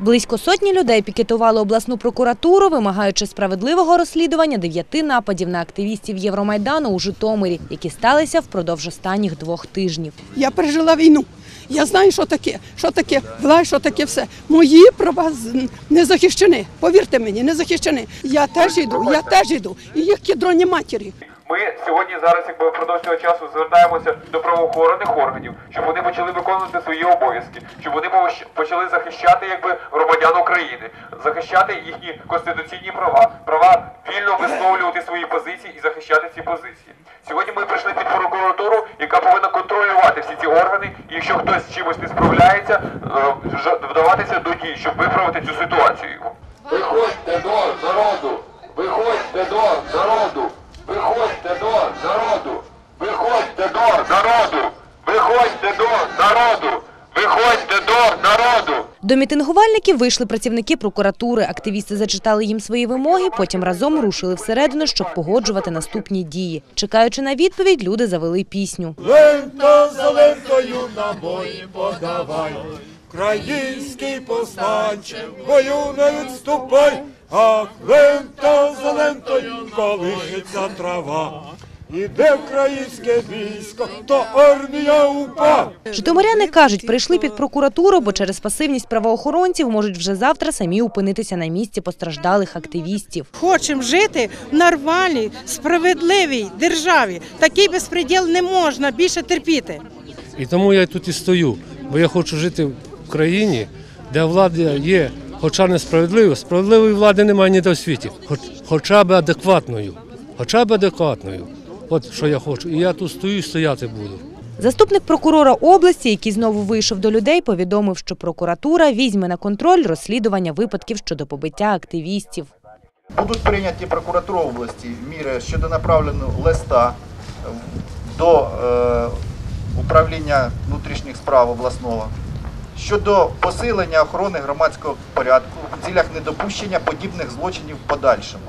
Близько сотні людей пікетували обласну прокуратуру, вимагаючи справедливого розслідування дев'яти нападів на активістів Євромайдану у Житомирі, які сталися впродовж останніх двох тижнів. Я пережила війну. Я знаю, що таке, що таке власть, що таке все. Мої права не захищені. Повірте мені, не захищені. Я теж йду, я теж йду. І їх кідроні матері. Сьогодні зараз, якби впродовж цього часу звертаємося до правоохоронних органів, щоб вони почали виконувати свої обов'язки, щоб вони почали захищати якби громадян України, захищати їхні конституційні права, права вільно висловлювати свої позиції і захищати ці позиції. Сьогодні ми прийшли під прокуратуру, яка повинна контролювати всі ці органи. І якщо хтось з чимось не справляється, е, вдаватися до дій, щоб виправити цю ситуацію. Виходьте до народу! Виходьте до народу! Виходьте до народу! Виходьте до народу! Виходьте до народу! Виходьте до народу! До мітингувальників вийшли працівники прокуратури. Активісти зачитали їм свої вимоги, потім разом рушили всередину, щоб погоджувати наступні дії. Чекаючи на відповідь, люди завели пісню. Лента за лентою набої подавай, Український повстанче, бою не відступай, ах, лента за лентою колишиться трава. Іде українське військо, то армія упа. Житомиряни кажуть, прийшли під прокуратуру, бо через пасивність правоохоронців можуть вже завтра самі опинитися на місці постраждалих активістів. Хочемо жити в нормальній, справедливій державі. Такий безпреділ не можна більше терпіти. І тому я тут і стою, бо я хочу жити в країні, де влада є, хоча несправедливою, справедливої влади немає ніде в світі, хоч, хоча б адекватною. Хоча б адекватною. От що я хочу. І я тут стою і стояти буду. Заступник прокурора області, який знову вийшов до людей, повідомив, що прокуратура візьме на контроль розслідування випадків щодо побиття активістів. Будуть прийняті прокуратура області міри щодо направленого листа до е, управління внутрішніх справ обласного щодо посилення охорони громадського порядку в цілях недопущення подібних злочинів в подальшому.